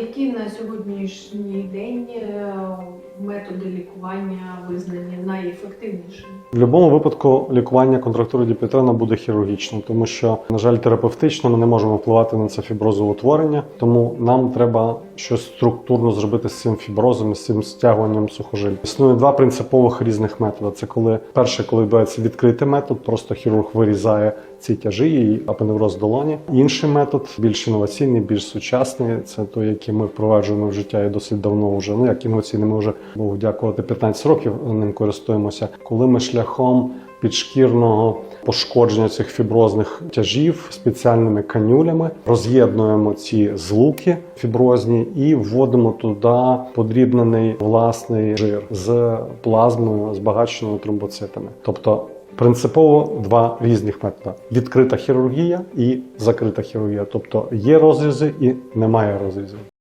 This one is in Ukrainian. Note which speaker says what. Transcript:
Speaker 1: які на сьогоднішній день е, методи лікування визнані найефективнішими?
Speaker 2: В будь-якому випадку лікування контрактури діпетрона буде хірургічним, тому що, на жаль, терапевтично ми не можемо впливати на це фіброзоутворення, тому нам треба щось структурно зробити з цим фіброзом, з цим стягуванням сухожиль. Існує два принципових різних методи. Це коли перше, коли відбувається відкритий метод, просто хірург вирізає ці тяжі і апоневроз долоні. Інший метод більш інноваційний, більш сучасний. Це той, який ми впроваджуємо в життя і досить давно вже. Ну як інноваційний, ми вже Богу дякувати 15 років ним користуємося. Коли ми шляхом підшкірного пошкодження цих фіброзних тяжів спеціальними канюлями роз'єднуємо ці злуки фіброзні і вводимо туди подрібнений власний жир з плазмою, збагаченою тромбоцитами. Тобто Принципово два різних методи: відкрита хірургія і закрита хірургія. Тобто є розрізи і немає розрізів.